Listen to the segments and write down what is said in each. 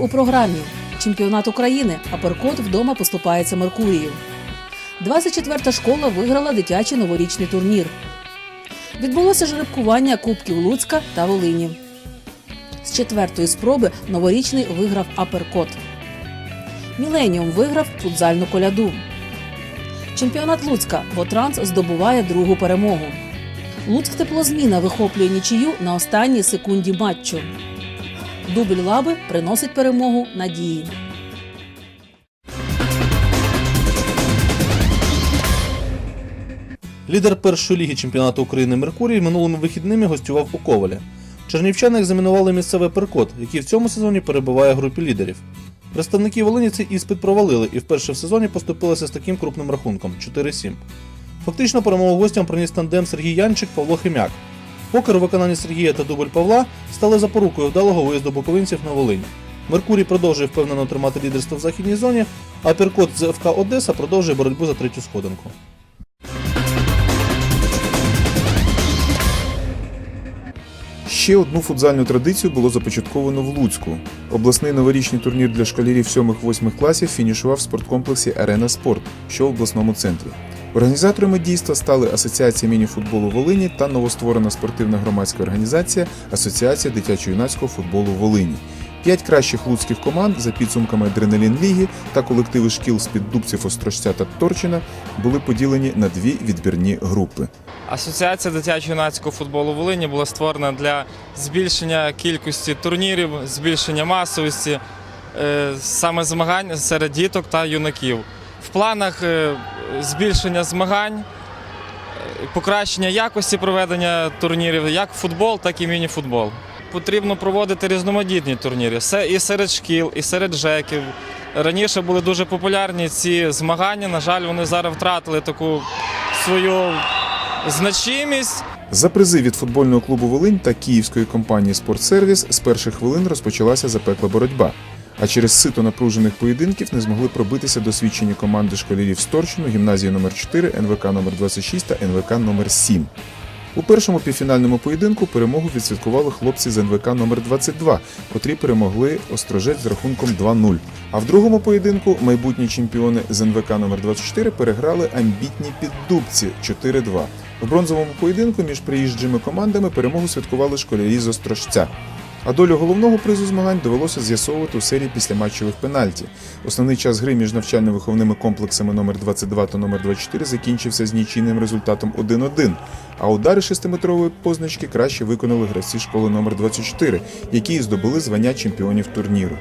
у програмі. Чемпіонат України. Аперкот вдома поступається Меркурію. 24-та школа виграла дитячий новорічний турнір. Відбулося жеребкування Кубків Луцька та Волині. З четвертої спроби новорічний виграв Аперкот. Міленіум виграв футзальну коляду. Чемпіонат Луцька Вотранс здобуває другу перемогу. Луцьк теплозміна вихоплює нічию на останній секунді матчу. Дубль лаби приносить перемогу надії. Лідер першої ліги чемпіонату України Меркурій минулими вихідними гостював у Ковалі. Чернівчани екзаменували місцевий перкот, який в цьому сезоні перебуває в групі лідерів. Представники Волині цей іспит провалили і вперше в сезоні поступилися з таким крупним рахунком 4-7. Фактично перемогу гостям приніс тандем Сергій Янчик Павло Химяк. Покер у виконанні Сергія та дубль Павла стали запорукою вдалого виїзду буковинців на Волинь. Меркурій продовжує впевнено тримати лідерство в західній зоні, а перкот з ФК Одеса продовжує боротьбу за третю сходинку. Ще одну футзальну традицію було започатковано в Луцьку. Обласний новорічний турнір для школярів 7-8 класів фінішував в спорткомплексі Арена Спорт, що в обласному центрі. Організаторами дійства стали Асоціація міні-футболу Волині та новостворена спортивна громадська організація Асоціація дитячо-юнацького футболу Волині. П'ять кращих луцьких команд за підсумками Адреналін Ліги та колективи шкіл з піддубців Остроща та Торчина були поділені на дві відбірні групи. Асоціація дитячо-юнацького футболу Волині була створена для збільшення кількості турнірів, збільшення масовості, е, саме змагань серед діток та юнаків. В планах е, збільшення змагань, е, покращення якості проведення турнірів, як футбол, так і міні-футбол. Потрібно проводити різноманітні турніри Се- і серед шкіл, і серед ЖЕКів. Раніше були дуже популярні ці змагання. На жаль, вони зараз втратили таку свою значимість. За призи від футбольного клубу Волинь та київської компанії Спортсервіс з перших хвилин розпочалася запекла боротьба. А через сито напружених поєдинків не змогли пробитися досвідчені команди школярів з Торчину, гімназії номер 4 НВК номер 26 та НВК номер 7 У першому півфінальному поєдинку перемогу відсвяткували хлопці з НВК номер 22 котрі перемогли Острожець з рахунком 2-0. А в другому поєдинку майбутні чемпіони з НВК номер 24 переграли амбітні піддубці 4-2. В бронзовому поєдинку між приїжджими командами перемогу святкували школярі з Острожця. А долю головного призу змагань довелося з'ясовувати у серії післяматчевих пенальті. Основний час гри між навчально-виховними комплексами номер 22 та номер 24 закінчився з нічийним результатом 1-1. А удари шестиметрової позначки краще виконали гравці школи номер 24, які здобули звання чемпіонів турніру.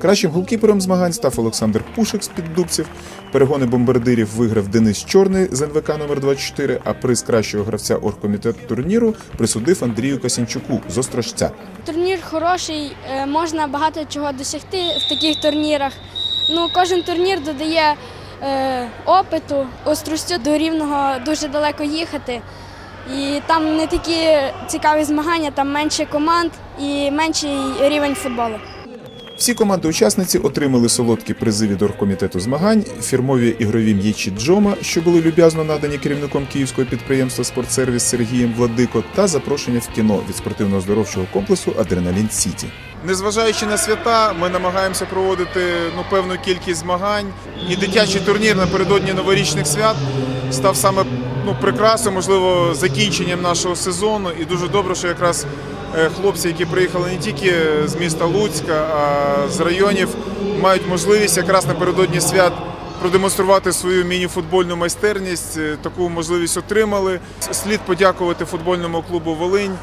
Кращим голкіпером змагань став Олександр Пушик з піддубців. Перегони бомбардирів виграв Денис Чорний з НВК номер 24 а приз кращого гравця оргкомітету турніру присудив Андрію Косінчуку з Острожця. Турнір хороший, е, можна багато чого досягти в таких турнірах. Ну, кожен турнір додає е, опиту, остростю до рівного дуже далеко їхати. І там не такі цікаві змагання, там менше команд і менший рівень футболу. Всі команди-учасниці отримали солодкі призи від оргкомітету змагань, фірмові ігрові м'ячі Джома, що були люб'язно надані керівником київського підприємства Спортсервіс Сергієм Владико, та запрошення в кіно від спортивно-оздоровчого комплексу Адреналін Сіті. Незважаючи на свята, ми намагаємося проводити ну, певну кількість змагань. І дитячий турнір напередодні новорічних свят став саме ну, прикрасою, можливо, закінченням нашого сезону. І дуже добре, що якраз хлопці, які приїхали не тільки з міста Луцька, а з районів, мають можливість якраз напередодні свят продемонструвати свою міні-футбольну майстерність. Е, Таку можливість отримали. Слід подякувати футбольному клубу Волинь.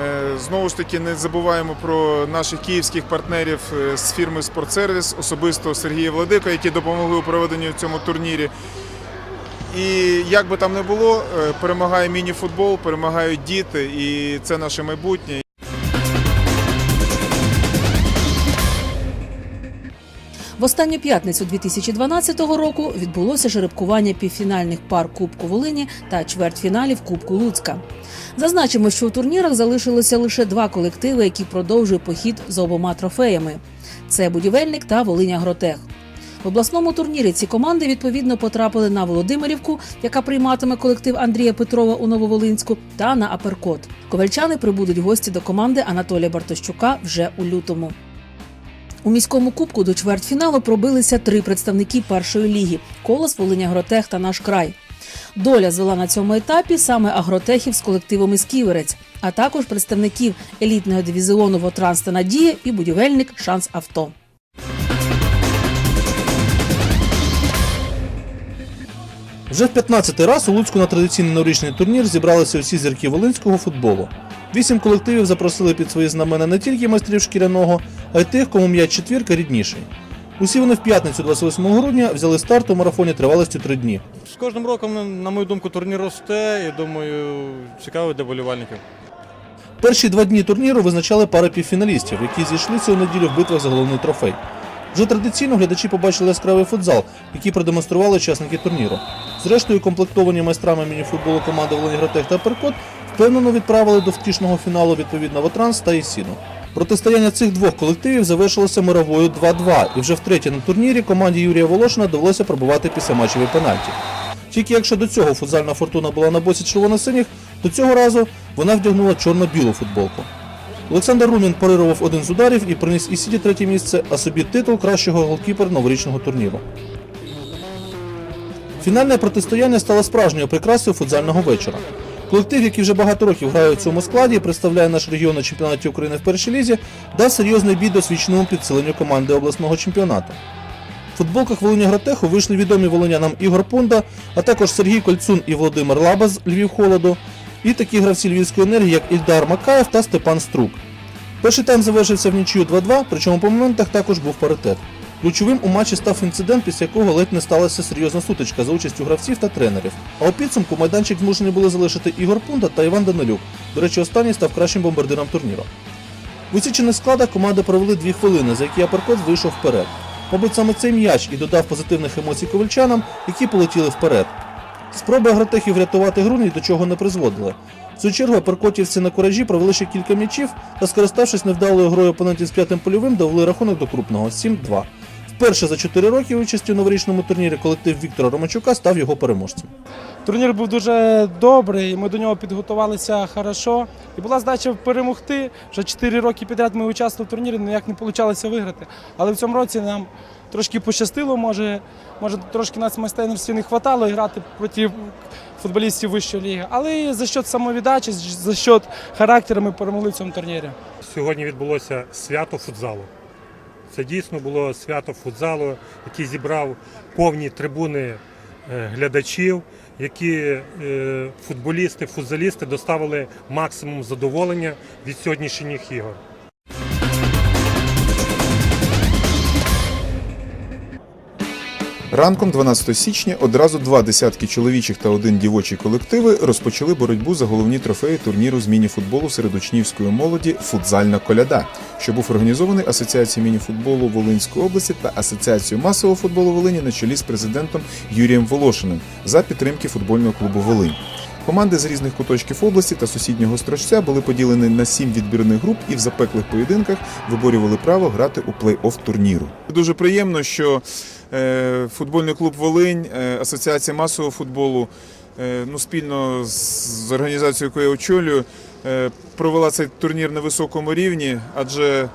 Е, Знову ж таки, не забуваємо про наших київських партнерів е, з фірми Спортсервіс, особисто Сергія Владика, які допомогли у проведенні в цьому турнірі. І як би там не було, е, перемагає міні-футбол, перемагають діти, і це наше майбутнє. В останню п'ятницю 2012 року відбулося жеребкування півфінальних пар Кубку Волині та чвертьфіналів Кубку Луцька. Зазначимо, що у турнірах залишилося лише два колективи, які продовжують похід за обома трофеями: це будівельник та Волиня Гротех. В обласному турнірі ці команди відповідно потрапили на Володимирівку, яка прийматиме колектив Андрія Петрова у Нововолинську, та на Аперкот. Ковальчани прибудуть гості до команди Анатолія Бартощука вже у лютому. У міському кубку до чвертьфіналу пробилися три представники першої ліги Колос, Волиня Агротех та наш край. Доля звела на цьому етапі саме агротехів з колективом із Ківерець, а також представників елітного дивізіону Вотранс та Надія і будівельник Шанс Авто. Вже в 15-й раз у Луцьку на традиційний новорічний турнір зібралися усі зірки волинського футболу. Вісім колективів запросили під свої знамена не тільки майстрів шкіряного, а й тих, кому м'яч четвірка рідніший. Усі вони в п'ятницю 28 грудня взяли старт у марафоні тривалістю три дні. З кожним роком, на мою думку, турнір росте і думаю, цікаво для болівальників. Перші два дні турніру визначали пари півфіналістів, які зійшлися у неділю в битвах за головний трофей. Вже традиційно глядачі побачили яскравий футзал, який продемонстрували учасники турніру. Зрештою, комплектовані майстрами мініфутболу команди Волинігротех та Перкот впевнено відправили до втішного фіналу відповідно Вотранс та Ісіну. Протистояння цих двох колективів завершилося мировою 2-2, і вже втретє на турнірі команді Юрія Волошина довелося пробувати післяматчеві пенальті. Тільки якщо до цього футзальна фортуна була на боці червоно-синіх, то цього разу вона вдягнула чорно-білу футболку. Олександр Румін парирував один з ударів і приніс і Сіді третє місце, а собі титул кращого голкіпера новорічного турніру. Фінальне протистояння стало справжньою прикрасою футзального вечора. Колектив, який вже багато років грає у цьому складі і представляє наш регіон на чемпіонаті України в першій лізі, дав серйозний бій досвідченому підсиленню команди обласного чемпіонату. В футболках Волині Гротеху вийшли відомі волинянам Ігор Пунда, а також Сергій Кольцун і Володимир Лаба з Львів Холоду, і такі гравці Львівської енергії, як Ільдар Макаєв та Степан Струк. Перший тайм завершився в нічию 2-2, причому по моментах також був паритет. Ключовим у матчі став інцидент, після якого ледь не сталася серйозна сутичка за участю гравців та тренерів. А у підсумку майданчик змушені були залишити Ігор Пунда та Іван Данилюк. До речі, останній став кращим бомбардиром турніру. В усічених складах команди провели дві хвилини, за які Аперкот вийшов вперед. Мабуть, саме цей м'яч і додав позитивних емоцій ковальчанам, які полетіли вперед. Спроби агротехів врятувати гру ні до чого не призводили. В свою чергу аперкотівці на куражі провели ще кілька м'ячів та, скориставшись невдалою грою опонентів з п'ятим польовим, довели рахунок до крупного 7-2. Вперше за 4 роки участі у новорічному турнірі колектив Віктора Романчука став його переможцем. Турнір був дуже добрий, ми до нього підготувалися хорошо. І була здача перемогти. Вже 4 роки підряд ми участвували в турнірі, ніяк не вийшло виграти. Але в цьому році нам трошки пощастило, може, може трошки нас майстерності не вистачало грати проти футболістів вищої ліги. Але за счет самовіддачі, за счет характеру ми перемогли в цьому турнірі. Сьогодні відбулося свято футзалу. Це дійсно було свято футзалу, який зібрав повні трибуни е, глядачів, які е, футболісти, футзалісти доставили максимум задоволення від сьогоднішніх ігор. Ранком 12 січня одразу два десятки чоловічих та один дівочий колективи розпочали боротьбу за головні трофеї турніру з мініфутболу серед учнівської молоді Футзальна коляда, що був організований Асоціацією мініфутболу Волинської області та Асоціацією масового футболу Волині на чолі з президентом Юрієм Волошиним за підтримки футбольного клубу Волинь. Команди з різних куточків області та сусіднього строчця були поділені на сім відбірних груп і в запеклих поєдинках виборювали право грати у плей-офф турніру. Дуже приємно, що е, футбольний клуб Волинь, е, Асоціація масового футболу е, ну, спільно з, організацією, яку я очолюю, провела цей турнір на високому рівні, адже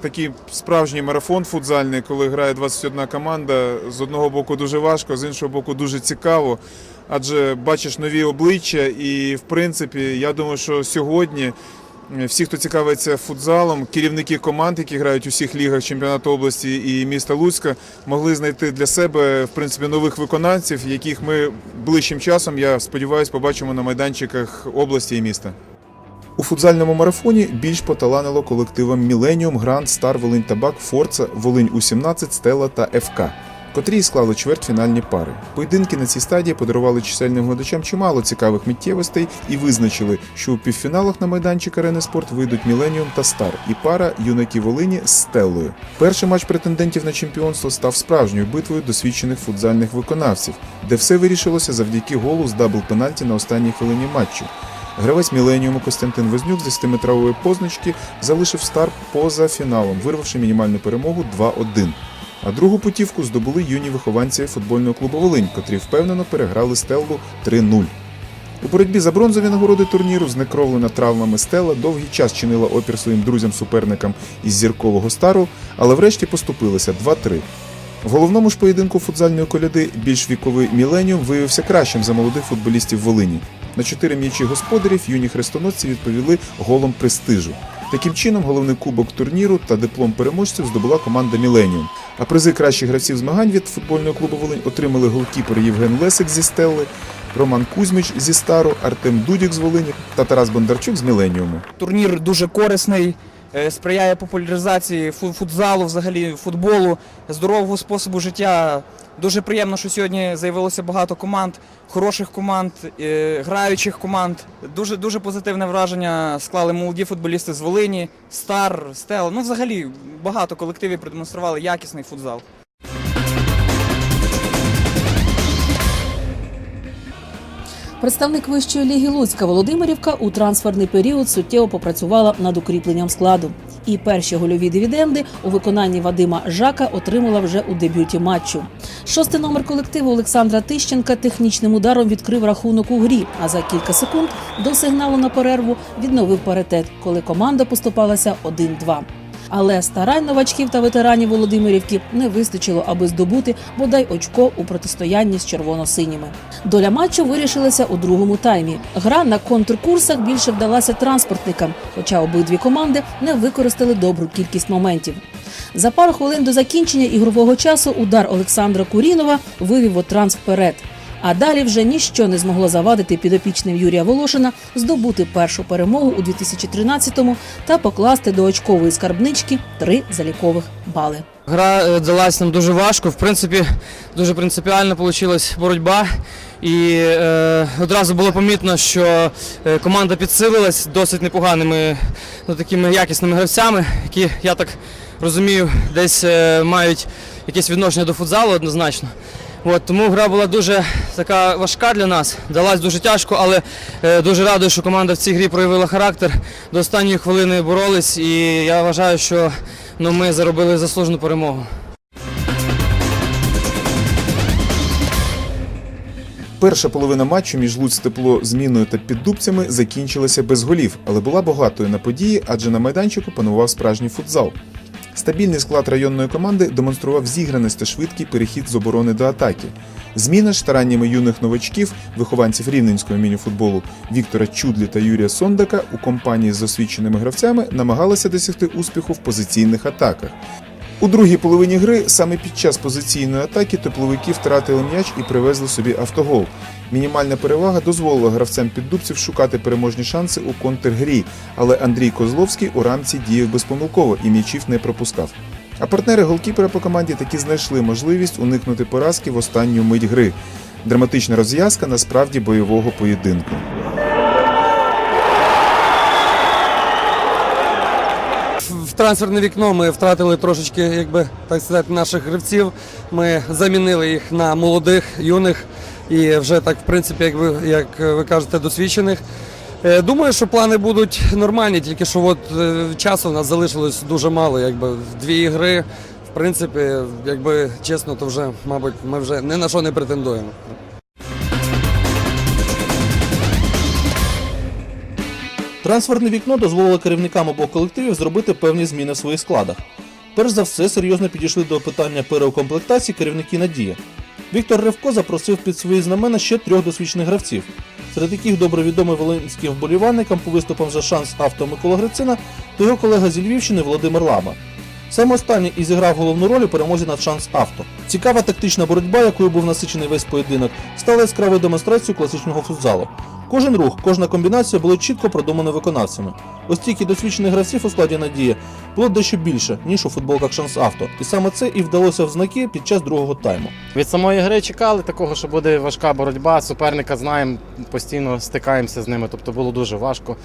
такий справжній марафон футзальний, коли грає 21 команда, з одного боку дуже важко, з іншого боку дуже цікаво. Адже бачиш нові обличчя, і в принципі, я думаю, що сьогодні е, всі, хто цікавиться футзалом, керівники команд, які грають у всіх лігах чемпіонату області і міста Луцька, могли знайти для себе в принципі нових виконавців, яких ми ближчим часом, я сподіваюся, побачимо на майданчиках області і міста. У футзальному марафоні більш поталанило колективам Міленіум, Гранд, Стар, Волинь Табак, Форца, Волинь У-17, Стела та ФК, котрі склали чвертьфінальні пари. Поєдинки на цій стадії подарували чисельним глядачам чимало цікавих миттєвостей і визначили, що у півфіналах на майданчик арени спорт вийдуть Міленіум та Стар і пара юнаки Волині з Стеллою. Перший матч претендентів на чемпіонство став справжньою битвою досвідчених футзальних виконавців, де все вирішилося завдяки голу з дабл пенальті на останній хвилині матчу. Гравець Міленіуму Костянтин Вознюк з 10-метрової позначки залишив стар поза фіналом, вирвавши мінімальну перемогу 2-1. А другу путівку здобули юні вихованці футбольного клубу Волинь, котрі впевнено переграли Стеллу 3-0. У боротьбі за бронзові нагороди турніру знекровлена травмами стела довгий час чинила опір своїм друзям-суперникам із зіркового стару, але врешті поступилася 2-3. В головному ж поєдинку футзальної коляди більш віковий Міленіум виявився кращим за молодих футболістів Волині. На чотири м'ячі господарів юні хрестоносці відповіли голом престижу. Таким чином, головний кубок турніру та диплом переможців здобула команда Міленіум. А призи кращих гравців змагань від футбольного клубу Волинь отримали голкіпер Євген Лесик зі Стелли, Роман Кузьміч зі Стару, Артем Дудік з Волині та Тарас Бондарчук з Міленіуму. Турнір дуже корисний, сприяє популяризації фу- футзалу, взагалі футболу, здорового способу життя. Дуже приємно, що сьогодні з'явилося багато команд, хороших команд, е, граючих команд. Дуже дуже позитивне враження склали молоді футболісти з Волині, Стар, Стел. Ну, взагалі, багато колективів продемонстрували якісний футзал. Представник вищої ліги Луцька Володимирівка у трансферний період суттєво попрацювала над укріпленням складу. І перші гольові дивіденди у виконанні Вадима Жака отримала вже у дебюті матчу. Шостий номер колективу Олександра Тищенка технічним ударом відкрив рахунок у грі, а за кілька секунд до сигналу на перерву відновив паритет, коли команда поступалася 1-2. Але старань новачків та ветеранів Володимирівки не вистачило, аби здобути бодай очко у протистоянні з червоно-синіми. Доля матчу вирішилася у другому таймі. Гра на контркурсах більше вдалася транспортникам, хоча обидві команди не використали добру кількість моментів. За пару хвилин до закінчення ігрового часу удар Олександра Курінова вивів Вотранс вперед. А далі вже ніщо не змогло завадити підопічним Юрія Волошина здобути першу перемогу у 2013-му та покласти до очкової скарбнички три залікових бали. Гра е, далась нам дуже важко. В принципі, дуже принципіально вийшла боротьба. І е, одразу було помітно, що е, команда підсилилась досить непоганими ну, такими якісними гравцями, які, я так розумію, десь е, мають якесь відношення до футзалу однозначно. От, тому гра була дуже така важка для нас, далась дуже тяжко, але е, дуже радий, що команда в цій грі проявила характер. До останньої хвилини боролись, і я вважаю, що ну, ми заробили заслужену перемогу. Перша половина матчу між Луць тепло зміною та піддубцями закінчилася без голів, але була багатою на події, адже на майданчику панував справжній футзал. Стабільний склад районної команди демонстрував зіграність та швидкий перехід з оборони до атаки. Зміна стараннями юних новачків, вихованців рівненського мініфутболу Віктора Чудлі та Юрія Сондака у компанії з освіченими гравцями намагалася досягти успіху в позиційних атаках. У другій половині гри саме під час позиційної атаки тепловики втратили м'яч і привезли собі автогол. Мінімальна перевага дозволила гравцям піддубців шукати переможні шанси у контргрі, але Андрій Козловський у рамці діяв безпомилково і м'ячів не пропускав. А партнери голкіпера по команді таки знайшли можливість уникнути поразки в останню мить гри. Драматична розв'язка насправді бойового поєдинку. Трансферне вікно ми втратили трошечки, якби так сказати, наших гравців. Ми замінили їх на молодих, юних і вже так, в принципі, як ви, як ви кажете, досвідчених. Е, Думаю, що плани будуть нормальні, тільки що от е, часу у нас залишилось дуже мало. Якби дві ігри. В принципі, якби чесно, то вже, мабуть, ми вже ні на що не претендуємо. Трансферне вікно дозволило керівникам обох колективів зробити певні зміни в своїх складах. Перш за все, серйозно підійшли до питання переукомплектації керівники Надія. Віктор Ревко запросив під свої знамена ще трьох досвідчених гравців, серед яких добре відомий волинським вболівальникам по виступам за шанс авто Микола Грицина та його колега зі Львівщини Володимир Лаба. Саме останній і зіграв головну роль у перемозі над шанс авто. Цікава тактична боротьба, якою був насичений весь поєдинок, стала яскравою демонстрацією класичного футзалу. Кожен рух, кожна комбінація були чітко продумані виконавцями. Ось тільки досвідчених гравців у складі Надія було дещо більше, ніж у футболках шанс авто. І саме це і вдалося в знаки під час другого тайму. Від самої гри чекали такого, що буде важка боротьба. Суперника знаємо, постійно стикаємося з ними, тобто було дуже важко.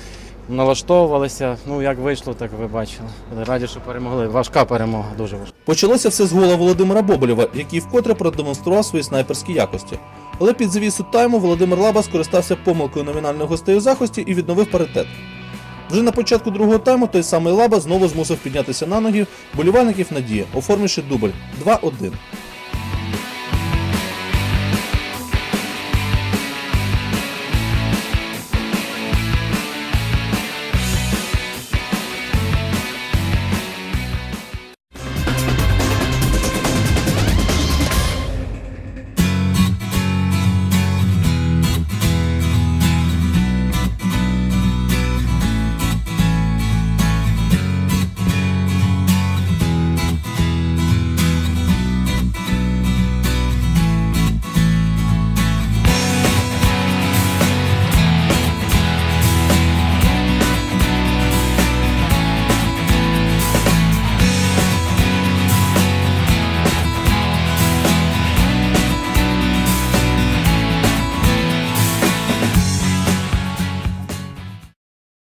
Налаштовувалися. Ну як вийшло, так ви бачили. Раді, що перемогли. Важка перемога, дуже важка. Почалося все з гола Володимира Боболєва, який вкотре продемонстрував свої снайперські якості. Але під завісу тайму Володимир Лаба скористався помилкою номінальних гостей у захисті і відновив паритет. Вже на початку другого тайму той самий Лаба знову змусив піднятися на ноги болівальників Надія, оформивши дубль 2-1.